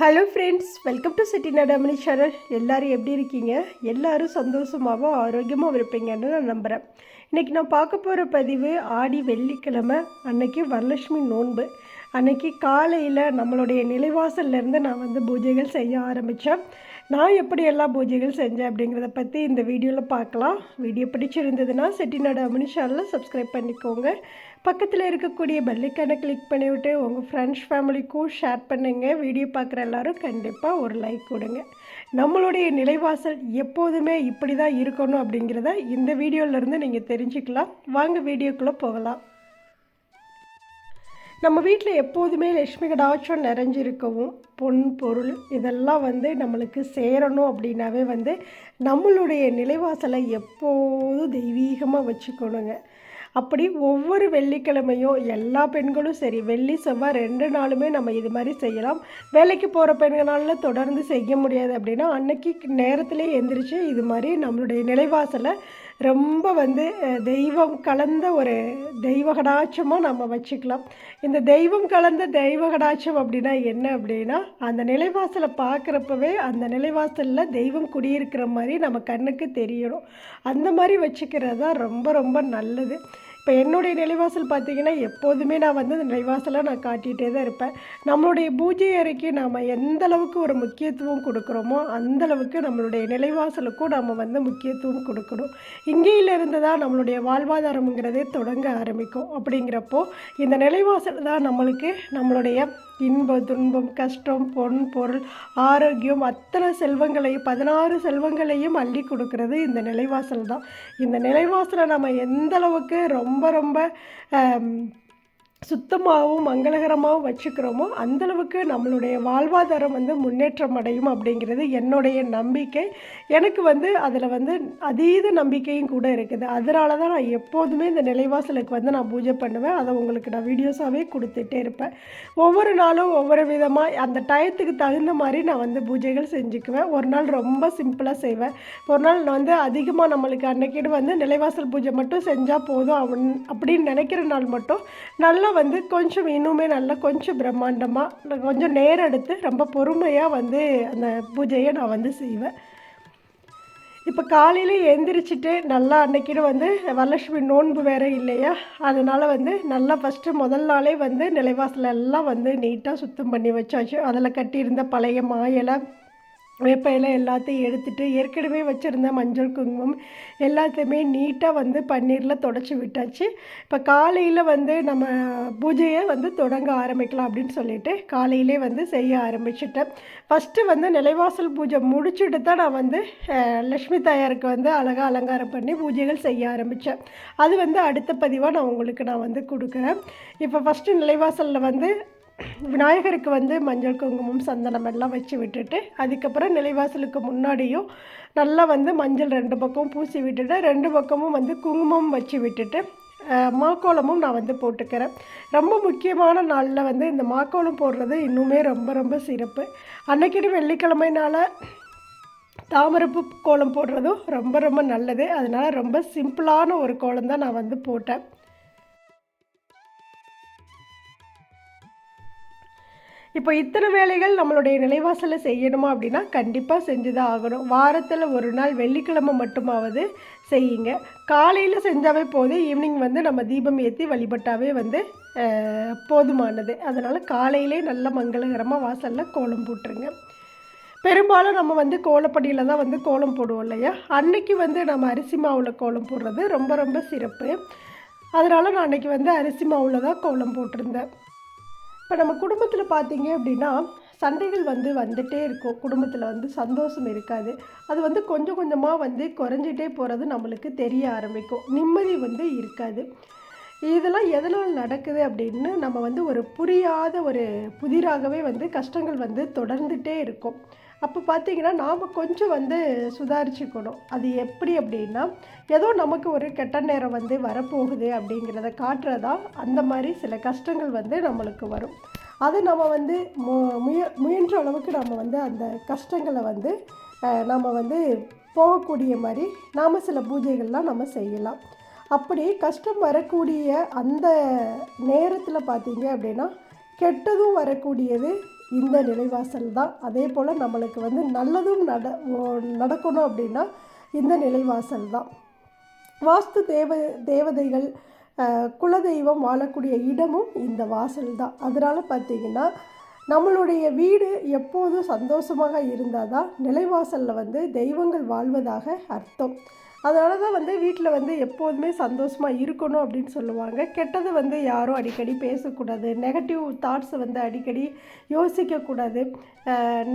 Hello friends welcome to city Nadamani channel எல்லோரும் எப்படி இருக்கீங்க? எல்லாரும் சந்தோஷமாகவும் ஆரோக்கியமாகவும் இருப்பீங்கன்னு நான் நம்புகிறேன் இன்றைக்கி நான் பார்க்க போகிற பதிவு ஆடி வெள்ளிக்கிழமை அன்னைக்கு வரலட்சுமி நோன்பு. அன்னைக்கு காலையில் நம்மளுடைய நிலைவாசல்லேருந்து நான் வந்து பூஜைகள் செய்ய ஆரம்பித்தேன் நான் எப்படியெல்லாம் பூஜைகள் செஞ்சேன் அப்படிங்கிறத பற்றி இந்த வீடியோவில் பார்க்கலாம். வீடியோ பிடிச்சிருந்ததுன்னா செட்டிநாடு அமினிஷாலில் சேனலில் சப்ஸ்கிரைப் பண்ணிக்கோங்க. பக்கத்தில் இருக்கக்கூடிய பெல்லைக்கானை கிளிக் பண்ணிவிட்டு உங்கள் ஃப்ரெண்ட்ஸ் ஃபேமிலிக்கும் ஷேர் பண்ணுங்கள் வீடியோ பார்க்குற எல்லாரும் கண்டிப்பாக ஒரு லைக் கொடுங்க. நம்மளுடைய நிலைவாசல் எப்போதுமே இப்படி தான் இருக்கணும் அப்படிங்கிறத இந்த வீடியோவிலேருந்து நீங்கள் தெரிஞ்சுக்கலாம். வாங்க வீடியோக்குள்ளே போகலாம். நம்ம வீட்டில் எப்போதுமே லட்சுமி கடாட்சம் நிறைஞ்சிருக்கவும் பொன் பொருள் இதெல்லாம் வந்து நம்மளுக்கு சேரணும் அப்படின்னாவே வந்து நம்மளுடைய நிலைவாசலை எப்போதும் தெய்வீகமாக வச்சுக்கணுங்க. அப்படி ஒவ்வொரு வெள்ளிக்கிழமையும் எல்லா பெண்களும் சரி வெள்ளி செவ்வாய் ரெண்டு நாளுமே நம்ம இது மாதிரி செய்யலாம். வேலைக்கு போகிற பெண்களால் தொடர்ந்து செய்ய முடியாது அப்படின்னா அன்னைக்கு நேரத்திலே எந்திரிச்சு இது மாதிரி நம்மளுடைய நிலைவாசலை ரொம்ப வந்து தெய்வம் கலந்த ஒரு தெய்வ கடாட்சமாக நம்ம வச்சுக்கலாம். இந்த தெய்வம் கலந்த தெய்வ கடாட்சம் அப்படின்னா என்ன அப்படின்னா அந்த நிலைவாசலை பார்க்குறப்பவே அந்த நிலைவாசலில் தெய்வம் குடியிருக்கிற மாதிரி நம்ம கண்ணுக்கு தெரியணும். அந்த மாதிரி வச்சுக்கிறது தான் ரொம்ப ரொம்ப நல்லது. இப்போ என்னுடைய நிலைவாசல் பார்த்தீங்கன்னா எப்போதுமே நான் வந்து அந்த நிலைவாசலை நான் காட்டிகிட்டே தான் இருப்பேன். நம்மளுடைய பூஜை அறைக்கு நாம் எந்த அளவுக்கு ஒரு முக்கியத்துவம் கொடுக்குறோமோ அந்தளவுக்கு நம்மளுடைய நிலைவாசலுக்கும் நம்ம வந்து முக்கியத்துவம் கொடுக்கணும். இங்கேயிலிருந்து தான் நம்மளுடைய வாழ்வாதாரம்ங்கிறதே தொடங்க ஆரம்பிக்கும். அப்படிங்கிறப்போ இந்த நிலைவாசல் தான் நம்மளுக்கு நம்மளுடைய இன்பம் துன்பம் கஷ்டம் பொன் பொருள் ஆரோக்கியம் அத்தனை செல்வங்களையும் பதினாறு செல்வங்களையும் அள்ளி கொடுக்கறது இந்த நிலைவாசல் தான். இந்த நிலைவாசலை நம்ம எந்த அளவுக்கு ரொம்ப ரொம்ப சுத்தமாகவும் மங்களகரமாகவும் வச்சுக்கிறோமோ அந்தளவுக்கு நம்மளுடைய வாழ்வாதாரம் வந்து முன்னேற்றம் அடையும் அப்படிங்கிறது என்னுடைய நம்பிக்கை. எனக்கு வந்து அதில் வந்து அதீத நம்பிக்கையும் கூட இருக்குது. அதனால தான் நான் எப்போதுமே இந்த நிலைவாசலுக்கு வந்து நான் பூஜை பண்ணுவேன். அதை உங்களுக்கு நான் வீடியோஸாகவே கொடுத்துட்டே இருப்பேன். ஒவ்வொரு நாளும் ஒவ்வொரு விதமாக அந்த டயத்துக்கு தகுந்த மாதிரி நான் வந்து பூஜைகள் செஞ்சுக்குவேன். ஒரு நாள் ரொம்ப சிம்பிளாக செய்வேன். ஒரு நாள் நான் வந்து அதிகமாக நம்மளுக்கு அன்னைக்கிட்டு வந்து நிலைவாசல் பூஜை மட்டும் செஞ்சால் போதும். அவன் அப்படின்னு நினைக்கிற நாள் மட்டும் நல்லா வந்து கொஞ்சம் இன்னுமே நல்லா கொஞ்சம் பிரம்மாண்டமாக கொஞ்சம் நேரம் எடுத்து ரொம்ப பொறுமையாக வந்து அந்த பூஜையை நான் வந்து செய்வேன். இப்போ காலையில் எந்திரிச்சிட்டு நல்லா அன்னைக்கிட்டு வந்து வரலட்சுமி நோன்பு வேறு இல்லையா? அதனால் வந்து நல்லா ஃபஸ்ட்டு முதல் நாளே வந்து நிலைவாசலெல்லாம் வந்து நீட்டாக சுத்தம் பண்ணி வச்சாச்சு. அதில் கட்டியிருந்த பழைய மாயலை வேப்ப இலை எல்லாத்தையும் எடுத்துட்டு ஏற்கனவே வச்சுருந்த மஞ்சள் குங்குமம் எல்லாத்தையுமே நீட்டாக வந்து பன்னீரில் தொடச்சி விட்டாச்சு. இப்போ காலையில் வந்து நம்ம பூஜையை வந்து தொடங்க ஆரம்பிக்கலாம் அப்படின்னு சொல்லிட்டு காலையிலே வந்து செய்ய ஆரம்பிச்சிட்டேன். ஃபஸ்ட்டு வந்து நிலைவாசல் பூஜை முடிச்சுட்டு தான் நான் வந்து லக்ஷ்மி தாயாருக்கு வந்து அழகாக அலங்காரம் பண்ணி பூஜைகள் செய்ய ஆரம்பித்தேன் அது வந்து அடுத்த பதிவாக நான் உங்களுக்கு நான் வந்து கொடுக்குறேன். இப்போ ஃபஸ்ட்டு நிலைவாசலில் வந்து விநாயகருக்கு வந்து மஞ்சள் குங்குமம் சந்தனம் எல்லாம் வச்சு விட்டுட்டு அதுக்கப்புறம் நிலைவாசலுக்கு முன்னாடியும் நல்லா வந்து மஞ்சள் ரெண்டு பக்கமும் பூசி விட்டுட்டு ரெண்டு பக்கமும் வந்து குங்குமம் வச்சு விட்டுட்டு மாக்கோளமும் மாக்கோலமும் நான் வந்து போட்டுக்கிறேன். ரொம்ப முக்கியமான நாளில் வந்து இந்த மாக்கோளம் போடுறது இன்னுமே ரொம்ப ரொம்ப சிறப்பு. அன்னைக்கிட்டு வெள்ளிக்கிழமைனால தாமரப்பு கோலம் போடுறதும் ரொம்ப ரொம்ப நல்லது. அதனால் ரொம்ப சிம்பிளான ஒரு கோலம் தான் நான் வந்து போட்டேன். இப்போ இத்தனை வேலைகள் நம்மளுடைய நிலைவாசலில் செய்யணுமா அப்படின்னா கண்டிப்பாக செஞ்சு தான் ஆகணும். வாரத்தில் ஒரு நாள் வெள்ளிக்கிழமை மட்டுமாவது செய்யுங்க. காலையில் செஞ்சாவே போதும் ஈவினிங் வந்து நம்ம தீபம் ஏற்றி வழிபட்டாவே வந்து போதுமானது. அதனால் காலையிலே நல்ல மங்களகரமாக வாசலில் கோலம் போட்டுருங்க. பெரும்பாலும் நம்ம வந்து கோலப்படியில் தான் வந்து கோலம் போடுவோம் இல்லையா? அன்னைக்கு வந்து நம்ம அரிசி மாவில் கோலம் போடுறது ரொம்ப ரொம்ப சிறப்பு. அதனால் நான் அன்னைக்கு வந்து அரிசி மாவில் தான் கோலம் போட்டிருந்தேன். இப்போ நம்ம குடும்பத்தில் பார்த்தீங்க அப்படின்னா சண்டைகள் வந்து வந்துட்டே இருக்கும். குடும்பத்தில் வந்து சந்தோஷம் இருக்காது. அது வந்து கொஞ்சம் கொஞ்சமாக வந்து குறைஞ்சிட்டே போகிறது நம்மளுக்கு தெரிய ஆரம்பிக்கும். நிம்மதி வந்து இருக்காது. இதெல்லாம் எதனால் நடக்குது அப்படின்னு நம்ம வந்து ஒரு புரியாத ஒரு புதிராகவே வந்து கஷ்டங்கள் வந்து தொடர்ந்துட்டே இருக்கும். அப்போ பார்த்தீங்கன்னா நாம் கொஞ்சம் வந்து சுதாரிச்சுக்கணும். அது எப்படி அப்படின்னா ஏதோ நமக்கு ஒரு கெட்ட நேரம் வந்து வரப்போகுது அப்படிங்கிறத காட்டுறதா அந்த மாதிரி சில கஷ்டங்கள் வந்து நம்மளுக்கு வரும். அதை நம்ம வந்து மு முய முயன்ற அளவுக்கு நம்ம வந்து அந்த கஷ்டங்களை வந்து நம்ம வந்து போகக்கூடிய மாதிரி நாம் சில பூஜைகள்லாம் நம்ம செய்யலாம். அப்படி கஷ்டம் வரக்கூடிய அந்த நேரத்தில் பார்த்தீங்க அப்படின்னா கெட்டதும் வரக்கூடியது இந்த நிலைவாசல் தான். அதே போல் நம்மளுக்கு வந்து நல்லதும் நட ஓ- நடக்கணும் அப்படின்னா இந்த நிலைவாசல் தான். வாஸ்து தேவ தேவதைகள் குலதெய்வம் வாழக்கூடிய இடமும் இந்த வாசல் தான். அதனால் பார்த்திங்கன்னா நம்மளுடைய வீடு எப்போதும் சந்தோஷமாக இருந்தால் தான் நிலைவாசலில் வந்து தெய்வங்கள் வாழ்வதாக அர்த்தம். அதனால தான் வந்து வீட்டில் வந்து எப்போதுமே சந்தோஷமாக இருக்கணும் அப்படின்னு சொல்லுவாங்க. கெட்டது வந்து யாரும் அடிக்கடி பேசக்கூடாது. நெகட்டிவ் தாட்ஸை வந்து அடிக்கடி யோசிக்கக்கூடாது.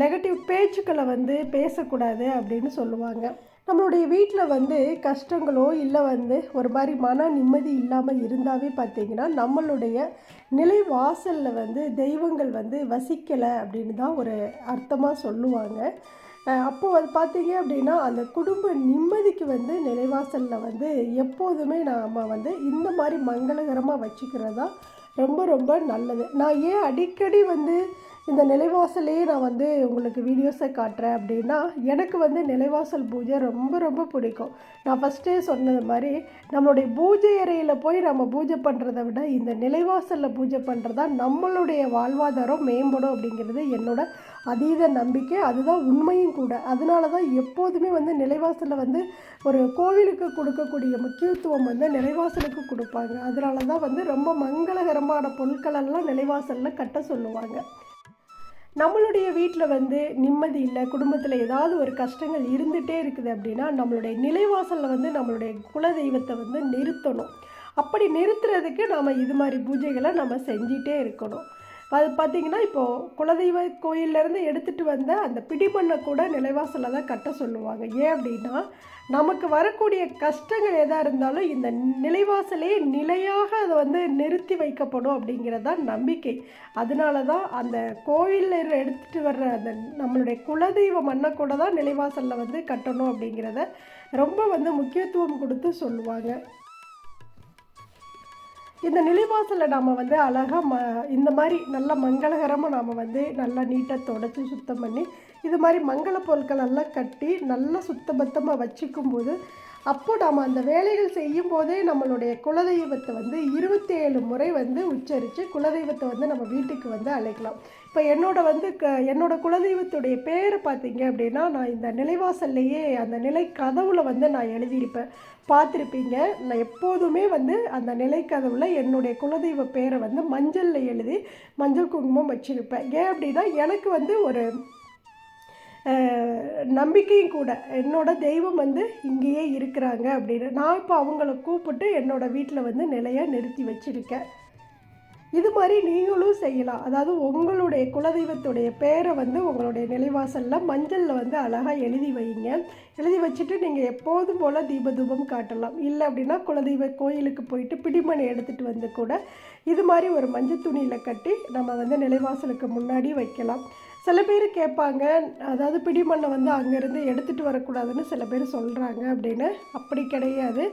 நெகட்டிவ் பேச்சுக்களை வந்து பேசக்கூடாது அப்படின்னு சொல்லுவாங்க. நம்மளுடைய வீட்டில் வந்து கஷ்டங்களோ இல்லை வந்து ஒரு மாதிரி மன நிம்மதி இல்லாமல் இருந்தாவே பார்த்தீங்கன்னா நம்மளுடைய நிலை வாசலில் வந்து தெய்வங்கள் வந்து வசிக்கலை அப்படின்னு தான் ஒரு அர்த்தமாக சொல்லுவாங்க. அப்போது அப்போ அது பார்த்தீங்க அப்படின்னா அந்த குடும்ப நிம்மதிக்கு வந்து நிலைவாசலில் வந்து எப்போதுமே நாம் வந்து இந்த மாதிரி மங்களகரமாக வச்சுக்கிறது தான் ரொம்ப ரொம்ப நல்லது. நான் ஏன் அடிக்கடி வந்து இந்த நிலைவாசலையே நான் வந்து உங்களுக்கு வீடியோஸை காட்டுறேன் அப்படின்னா எனக்கு வந்து நிலைவாசல் பூஜை ரொம்ப ரொம்ப பிடிக்கும். நான் ஃபஸ்ட்டே சொன்னது மாதிரி நம்மளுடைய பூஜை அறையில் போய் நம்ம பூஜை பண்ணுறத விட இந்த நிலைவாசலில் பூஜை பண்ணுறதா நம்மளுடைய வாழ்வாதாரம் மேம்படும் அப்படிங்கிறது என்னோட அதீத நம்பிக்கை. அதுதான் உண்மையும் கூட. அதனால தான் எப்போதுமே வந்து நிலைவாசலில் வந்து ஒரு கோவிலுக்கு கொடுக்கக்கூடிய முக்கியத்துவம் வந்து நிலைவாசலுக்கு கொடுப்பாங்க. அதனால தான் வந்து ரொம்ப மங்களகரமான பொருட்களெல்லாம் நிலைவாசலில் கட்ட சொல்லுவாங்க. நம்மளுடைய வீட்டில் வந்து நிம்மதி இல்லை குடும்பத்தில் ஏதாவது ஒரு கஷ்டங்கள் இருந்துகிட்டே இருக்குது அப்படின்னா நம்மளுடைய நிலைவாசலில் வந்து நம்மளுடைய குலதெய்வத்தை வந்து நிறுத்தணும். அப்படி நிறுத்துறதுக்கு நாம் இது மாதிரி பூஜைகளை நம்ம செஞ்சிட்டே இருக்கணும். அது பார்த்திங்கன்னா இப்போது குலதெய்வ கோயிலேருந்து எடுத்துகிட்டு வந்த அந்த பிடிமண்ணை கூட நிலைவாசலில் தான் கட்ட சொல்லுவாங்க. ஏன் அப்படின்னா நமக்கு வரக்கூடிய கஷ்டங்கள் எதாக இருந்தாலும் இந்த நிலைவாசலே நிலையாக அதை வந்து நிறுத்தி வைக்கப்படும் அப்படிங்கிறது தான் நம்பிக்கை. அதனால தான் அந்த கோயிலில் எடுத்துகிட்டு வர்ற அந்த நம்மளுடைய குலதெய்வ மண்ணை கூட தான் நிலைவாசலில் வந்து கட்டணும் அப்படிங்கிறத ரொம்ப வந்து முக்கியத்துவம் கொடுத்து சொல்லுவாங்க. இந்த நிலைவாசலை நாம் வந்து அழகாக ம இந்த மாதிரி நல்ல மங்களகரமாக நாம் வந்து நல்லா நீட்டாக தொடச்சி சுத்தம் பண்ணி இது மாதிரி மங்கள பொருட்கள் எல்லாம் கட்டி நல்லா சுத்தபத்தமாக வச்சுக்கும்போது அப்போ நாம் அந்த வேலைகள் செய்யும் போதே நம்மளுடைய குலதெய்வத்தை வந்து இருபத்தேழு முறை வந்து உச்சரித்து குலதெய்வத்தை வந்து நம்ம வீட்டுக்கு வந்து அழைக்கலாம். இப்போ என்னோட வந்து க என்னோட குலதெய்வத்துடைய பேரை பார்த்தீங்க அப்படின்னா நான் இந்த நிலைவாசல்லையே அந்த நிலை கதவுல வந்து நான் எழுதியிருப்பேன் பார்த்துருப்பீங்க நான் எப்போதுமே வந்து அந்த நிலைக்கதவில் என்னுடைய குலதெய்வ பேரை வந்து மஞ்சளில் எழுதி மஞ்சள் குங்குமம் வச்சுருப்பேன். ஏன் அப்படின்னா எனக்கு வந்து ஒரு நம்பிக்கையும் கூட. என்னோட தெய்வம் வந்து இங்கேயே இருக்கிறாங்க அப்படின்னு. நான் இப்போ அவங்கள கூப்பிட்டு என்னோட வீட்டில் வந்து நிலையாக நிறுத்தி வச்சுருக்கேன். இது மாதிரி நீங்களும் செய்யலாம். அதாவது உங்களுடைய குலதெய்வத்துடைய பேரை வந்து உங்களுடைய நிலைவாசலில் மஞ்சளில் வந்து அழகாக எழுதி வைங்க. எழுதி வச்சுட்டு நீங்கள் எப்போதும் போல் தீபதூபம் காட்டலாம். இல்லை அப்படின்னா குலதெய்வ கோயிலுக்கு போயிட்டு பிடிமணி எடுத்துகிட்டு வந்து கூட இது மாதிரி ஒரு மஞ்சள் துணியில் கட்டி நம்ம வந்து நிலைவாசலுக்கு முன்னாடி வைக்கலாம். சில பேர் கேட்பாங்க அதாவது பிடிமண்ணை வந்து அங்கேருந்து எடுத்துகிட்டு வரக்கூடாதுன்னு சில பேர் சொல்கிறாங்க அப்படின்னு. அப்படி கிடையாது.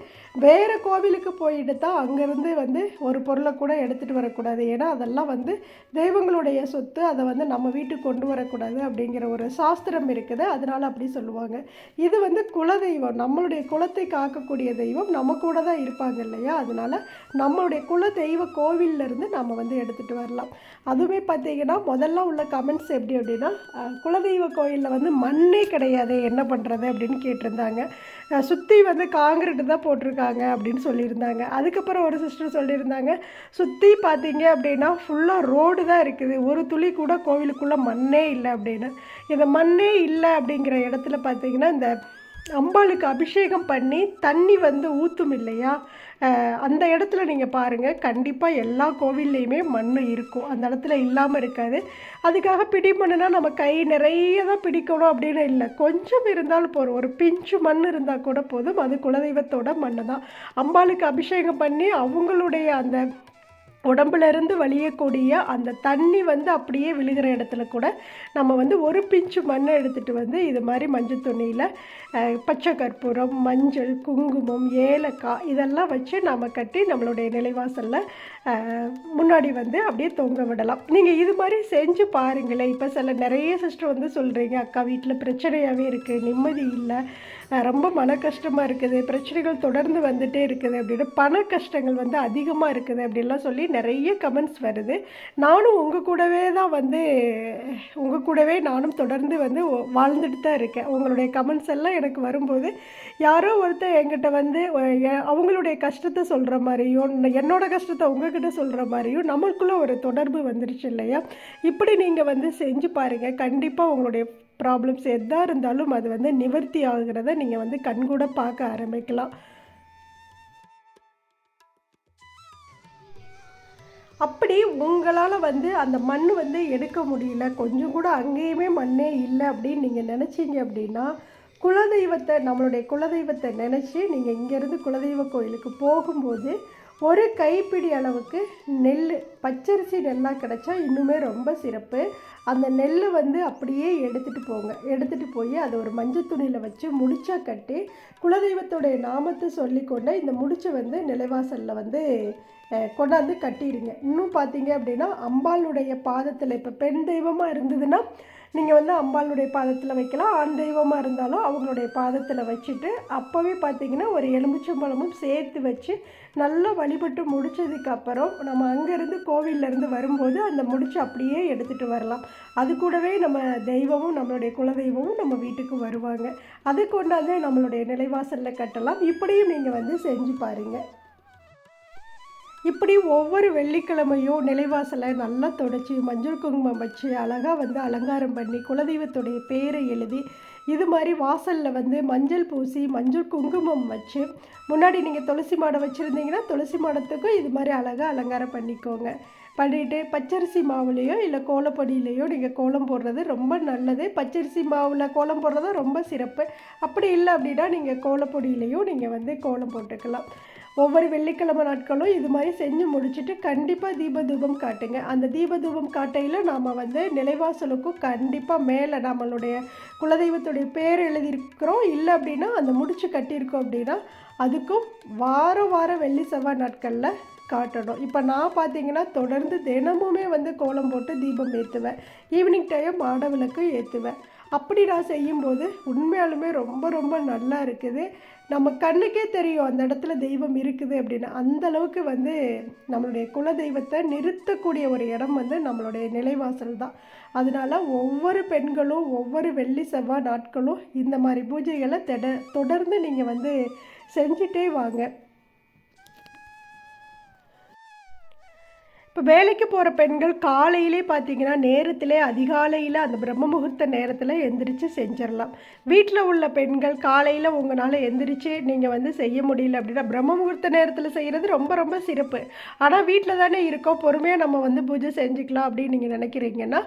வேறு கோவிலுக்கு போயிட்டு தான் அங்கேருந்து வந்து ஒரு பொருளை கூட எடுத்துகிட்டு வரக்கூடாது. ஏன்னா அதெல்லாம் வந்து தெய்வங்களுடைய சொத்து. அதை வந்து நம்ம வீட்டுக்கு கொண்டு வரக்கூடாது அப்படிங்கிற ஒரு சாஸ்திரம் இருக்குது. அதனால் அப்படி சொல்லுவாங்க. இது வந்து குலதெய்வம். நம்மளுடைய குலத்தை காக்கக்கூடிய தெய்வம் நம்ம கூட தான் இருப்பாங்க இல்லையா? அதனால் நம்மளுடைய குல தெய்வ கோவிலிருந்து இருந்து நம்ம வந்து எடுத்துகிட்டு வரலாம். அதுவுமே பார்த்தீங்கன்னா முதல்ல உள்ள கமெண்ட்ஸ் எப்படி அப்படின்னா குலதெய்வ கோயிலில் வந்து மண்ணே கிடையாது. என்ன பண்ணுறது அப்படின்னு கேட்டிருந்தாங்க. சுற்றி வந்து காங்கிரீட்டு தான் போட்டிருக்காங்க அப்படின்னு சொல்லியிருந்தாங்க. அதுக்கப்புறம் ஒரு சிஸ்டர் சொல்லியிருந்தாங்க சுற்றி பார்த்தீங்க அப்படின்னா ஃபுல்லாக ரோடு தான் இருக்குது. ஒரு துளி கூட கோவிலுக்குள்ளே மண்ணே இல்லை அப்படின்னு. இந்த மண்ணே இல்லை அப்படிங்கிற இடத்துல பார்த்தீங்கன்னா இந்த அம்பாளுக்கு அபிஷேகம் பண்ணி தண்ணி வந்து ஊற்றும் இல்லையா? அந்த இடத்துல நீங்கள் பாருங்கள் கண்டிப்பாக எல்லா கோவில்லையுமே மண் இருக்கும். அந்த இடத்துல இல்லாமல் இருக்காது. அதுக்காக பிடிமண்ணுனா நம்ம கை நிறைய தான் பிடிக்கணும் அப்படின்னு இல்லை. கொஞ்சம் இருந்தாலும் போதும். ஒரு பிஞ்சு மண் இருந்தால் கூட போதும். அது குலதெய்வத்தோட மண் தான் அம்பாளுக்கு அபிஷேகம் பண்ணி அவங்களுடைய அந்த உடம்புலேருந்து வழியக்கூடிய அந்த தண்ணி வந்து அப்படியே விழுகிற இடத்துல கூட நம்ம வந்து ஒரு பிஞ்சு மண்ணை எடுத்துகிட்டு வந்து இது மாதிரி மஞ்சள் துணியில் பச்சை கற்பூரம் மஞ்சள் குங்குமம் ஏலக்காய் இதெல்லாம் வச்சு நம்ம கட்டி நம்மளுடைய நிலைவாசலில் முன்னாடி வந்து அப்படியே தொங்க விடலாம். நீங்கள் இது மாதிரி செஞ்சு பாருங்களேன். இப்போ சில நிறைய சிஸ்டர் வந்து சொல்கிறீங்க அக்கா வீட்டில் பிரச்சனையாகவே இருக்குது நிம்மதி இல்லை ரொம்ப மன கஷ்டமாக இருக்குது பிரச்சனைகள் தொடர்ந்து வந்துட்டே இருக்குது அப்படின்னு பண கஷ்டங்கள் வந்து அதிகமாக இருக்குது அப்படின்லாம் சொல்லி நிறைய கமெண்ட்ஸ் வருது. நானும் உங்கள் கூடவே தான் வந்து உங்கள் கூடவே நானும் தொடர்ந்து வந்து வாழ்ந்துட்டு தான் இருக்கேன். உங்களுடைய கமெண்ட்ஸ் எல்லாம் எனக்கு வரும்போது யாரோ ஒருத்தர் என்கிட்ட வந்து அவங்களுடைய கஷ்டத்தை சொல்கிற மாதிரியும் என்னோடய என்னோட கஷ்டத்தை உங்ககிட்ட சொல்கிற மாதிரியும் நம்மளுக்குள்ளே ஒரு தொடர்பு வந்துருச்சு இல்லையா? இப்படி நீங்கள் வந்து செஞ்சு பாருங்கள் கண்டிப்பாக உங்களுடைய ப்ராப்ளம்ஸ் எதாக இருந்தாலும் அது வந்து நிவர்த்தி ஆகுறத நீங்கள் வந்து கண்கூட பார்க்க ஆரம்பிக்கலாம். அப்படி உங்களால் வந்து அந்த மண் வந்து எடுக்க முடியல. கொஞ்சம் கூட அங்கேயுமே மண்ணே இல்லை அப்படின்னு நீங்கள் நினச்சிங்க அப்படின்னா குலதெய்வத்தை நம்மளுடைய குலதெய்வத்தை நினச்சி நீங்கள் இங்கேருந்து குலதெய்வ கோயிலுக்கு போகும்போது ஒரு கைப்பிடி அளவுக்கு நெல் பச்சரிசி நெல்லாக கிடைச்சா இன்னுமே ரொம்ப சிறப்பு. அந்த நெல் வந்து அப்படியே எடுத்துகிட்டு போங்க. எடுத்துகிட்டு போய் அதை ஒரு மஞ்சள் துணியில் வச்சு முடிச்சா கட்டி குலதெய்வத்துடைய நாமத்தை சொல்லிக்கொண்டு இந்த முடிச்சை வந்து நிலைவாசலில் வந்து கொண்டாந்து கட்டிடுங்க. இன்னும் பார்த்தீங்க அப்படின்னா அம்பாளுடைய பாதத்தில் இப்போ பெண் தெய்வமாக இருந்ததுன்னா நீங்கள் வந்து அம்பாளுடைய பாதத்தில் வைக்கலாம். ஆண் தெய்வமாக இருந்தாலும் அவங்களுடைய பாதத்தில் வச்சுட்டு அப்போவே பார்த்தீங்கன்னா ஒரு எலுமிச்சம்பழமும் சேர்த்து வச்சு நல்லா வழிபட்டு முடித்ததுக்கப்புறம் நம்ம அங்கேருந்து கோவில்லேருந்து வரும்போது அந்த முடிச்சு அப்படியே எடுத்துகிட்டு வரலாம். அது கூடவே நம்ம தெய்வமும் நம்மளுடைய குலதெய்வமும் நம்ம வீட்டுக்கு வருவாங்க. அது கொண்டாந்து நம்மளுடைய நிலைவாசலில் கட்டலாம். இப்படியும் நீங்கள் வந்து செஞ்சு பாருங்கள் இப்படி ஒவ்வொரு வெள்ளிக்கிழமையும் நிலைவாசலை நல்லா தொடச்சி மஞ்சள் குங்குமம் வச்சு அழகாக வந்து அலங்காரம் பண்ணி குலதெய்வத்துடைய பேரை எழுதி இது மாதிரி வாசலில் வந்து மஞ்சள் பூசி மஞ்சள் குங்குமம் வச்சு முன்னாடி நீங்கள் துளசி மாடம் வச்சுருந்தீங்கன்னா துளசி மாடத்துக்கும் இது மாதிரி அழகாக அலங்காரம் பண்ணிக்கோங்க. பண்ணிட்டு பச்சரிசி மாவுலேயோ இல்லை கோலப்பொடியிலையோ நீங்கள் கோலம் போடுறது ரொம்ப நல்லது. பச்சரிசி மாவில் கோலம் போடுறது ரொம்ப சிறப்பு. அப்படி இல்லை அப்படின்னா நீங்கள் கோலப்பொடியிலையும் நீங்கள் வந்து கோலம் போட்டுக்கலாம். ஒவ்வொரு வெள்ளிக்கிழமை நாட்களும் இது மாதிரி செஞ்சு முடிச்சுட்டு கண்டிப்பாக தீபதூபம் காட்டுங்க. அந்த தீபதூபம் காட்டையில் நாம் வந்து நிலைவாசலுக்கும் கண்டிப்பாக மேலே நம்மளுடைய குலதெய்வத்துடைய பேர் எழுதியிருக்கிறோம். இல்லை அப்படின்னா அந்த முடிச்சு கட்டியிருக்கோம் அப்படின்னா அதுக்கும் வாரம் வாரம் வெள்ளி செவ்வாய் நாட்களில் காட்டணும். இப்போ நான் பார்த்தீங்கன்னா தொடர்ந்து தினமுமே வந்து கோலம் போட்டு தீபம் ஏற்றுவேன் ஈவினிங் டைம் மாட விளக்கு ஏற்றுவேன் அப்படி நான் செய்யும்போது உண்மையாலுமே ரொம்ப ரொம்ப நல்லா இருக்குது. நம்ம கண்ணுக்கே தெரியும் அந்த இடத்துல தெய்வம் இருக்குது அப்படின்னு. அந்த அளவுக்கு வந்து நம்மளுடைய குல தெய்வத்தை நிறுத்தக்கூடிய ஒரு இடம் வந்து நம்மளுடைய நிலைவாசல் தான். அதனால ஒவ்வொரு பெண்களும் ஒவ்வொரு வெள்ளி செவ்வாய் நாட்களும் இந்த மாதிரி பூஜைகளை தெட தொடர்ந்து நீங்கள் வந்து செஞ்சுட்டே வாங்க. இப்போ வேலைக்கு போகிற பெண்கள் காலையிலே பார்த்தீங்கன்னா நேரத்திலே அதிகாலையில் அந்த பிரம்ம முகூர்த்த நேரத்தில் எந்திரிச்சு செஞ்சிடலாம் வீட்டில் உள்ள பெண்கள் காலையில் உங்களால் எந்திரிச்சு நீங்கள் வந்து செய்ய முடியல அப்படின்னா பிரம்ம முகூர்த்த நேரத்தில் செய்கிறது ரொம்ப ரொம்ப சிறப்பு. ஆனால் வீட்டில் தானே இருக்கோம். பொறுமையாக நம்ம வந்து பூஜை செஞ்சுக்கலாம் அப்படின்னு நீங்கள் நினைக்கிறீங்கன்னா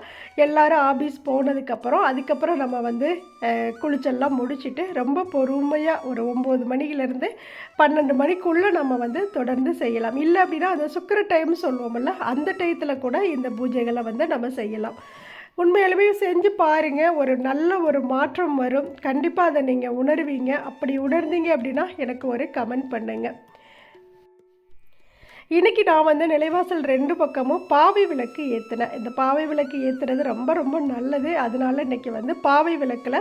எல்லாரும் ஆஃபீஸ் போனதுக்கப்புறம் அதுக்கப்புறம் நம்ம வந்து குளிச்செல்லாம் முடிச்சுட்டு ரொம்ப பொறுமையாக ஒரு ஒம்பது மணிலேருந்து பன்னெண்டு மணிக்குள்ளே நம்ம வந்து தொடர்ந்து செய்யலாம். இல்லை அப்படின்னா அந்த சுக்கர டைம் சொல்லுவோம்ல அந்த டயத்தில் கூட இந்த பூஜைகளை வந்து நம்ம செய்யலாம். உண்மையாலுமே செஞ்சு பாருங்கள் ஒரு நல்ல ஒரு மாற்றம் வரும். கண்டிப்பாக அதை நீங்கள் உணர்வீங்க. அப்படி உணர்ந்தீங்க அப்படின்னா எனக்கு ஒரு கமெண்ட் பண்ணுங்கள் இன்னைக்கு நான் வந்து நிலைவாசல் ரெண்டு பக்கமும் பாவை விளக்கு ஏற்றினேன் இந்த பாவை விளக்கு ஏற்றுறது ரொம்ப ரொம்ப நல்லது. அதனால இன்றைக்கி வந்து பாவை விளக்கில்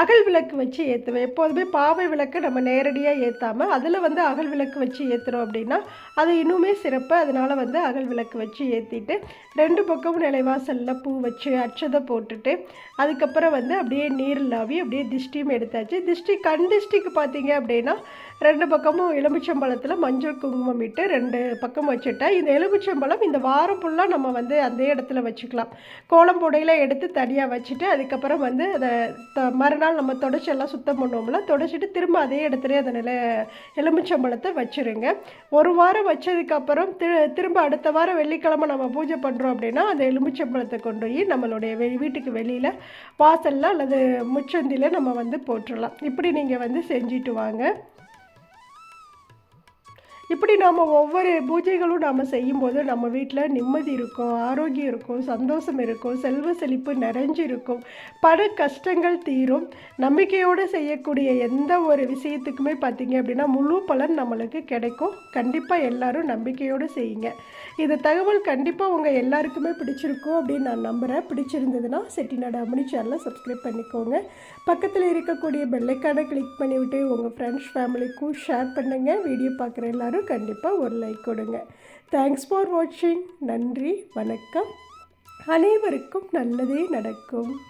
அகல் விளக்கு வச்சு ஏற்றுவேன் எப்போதுமே பாவை விளக்கு நம்ம நேரடியாக ஏற்றாமல் அதில் வந்து அகல் விளக்கு வச்சு ஏற்றுறோம் அப்படின்னா அது இன்னுமே சிறப்பு. அதனால் வந்து அகல் விளக்கு வச்சு ஏற்றிட்டு ரெண்டு பக்கமும் நிலைவாசலில் பூ வச்சு அச்சதை போட்டுட்டு அதுக்கப்புறம் வந்து அப்படியே நீர் லாவி அப்படியே திஷ்டியும் எடுத்தாச்சு. திஷ்டி கண் திஷ்டிக்கு பார்த்தீங்க அப்படின்னா ரெண்டு பக்கமும் எலுமிச்சம்பழத்தில் மஞ்சள் குங்குமம் இட்டு ரெண்டு பக்கம் வச்சுட்டேன் இந்த எலுமிச்சம்பழம் இந்த வாரம் ஃபுல்லாக நம்ம வந்து அந்த இடத்துல வச்சுக்கலாம். கோலம் பொடையில் எடுத்து தனியாக வச்சுட்டு அதுக்கப்புறம் வந்து அதை த மறுநாள் நம்ம தொடச்செல்லாம் சுத்தம் பண்ணுவோம்ல தொடச்சிட்டு திரும்ப அதே இடத்துல அந்த நில எலுமிச்சம்பழத்தை வச்சுருங்க. ஒரு வாரம் வச்சதுக்கப்புறம் திரு திரும்ப அடுத்த வாரம் வெள்ளிக்கிழமை நம்ம பூஜை பண்ணுறோம் அப்படின்னா அந்த எலுமிச்சம்பழத்தை கொண்டு போய் நம்மளுடைய வெ வீட்டுக்கு வெளியில் வாசலில் அல்லது முச்சந்தியில் நம்ம வந்து போட்டுடலாம் இப்படி நீங்கள் வந்து செஞ்சுட்டு வாங்க. இப்படி நாம் ஒவ்வொரு பூஜைகளும் நாம் செய்யும்போது நம்ம வீட்டில் நிம்மதி இருக்கும் ஆரோக்கியம் இருக்கும் சந்தோஷம் இருக்கும் செல்வ செழிப்பு நிறைஞ்சு இருக்கும் பல கஷ்டங்கள் தீரும். நம்பிக்கையோடு செய்யக்கூடிய எந்த ஒரு விஷயத்துக்குமே பார்த்தீங்க அப்படின்னா முழு பலன் நம்மளுக்கு கிடைக்கும். கண்டிப்பாக எல்லாரும் நம்பிக்கையோடு செய்யுங்க. இந்த தகவல் கண்டிப்பாக உங்கள் எல்லாருக்குமே பிடிச்சிருக்கும் அப்படின்னு நான் நம்புகிறேன் பிடிச்சிருந்ததுன்னா செட்டிநாடு அம்மனி சேனலை சப்ஸ்கிரைப் பண்ணிக்கோங்க. பக்கத்தில் இருக்கக்கூடிய பெல்லைக்கான கிளிக் பண்ணிவிட்டு உங்கள் ஃப்ரெண்ட்ஸ் ஃபேமிலிக்கும் ஷேர் பண்ணுங்கள் வீடியோ பார்க்குற எல்லோரும் கண்டிப்பாக ஒரு லைக் கொடுங்க. தேங்க்ஸ் ஃபார் வாட்சிங் நன்றி வணக்கம். அனைவருக்கும் நல்லதே நடக்கும்.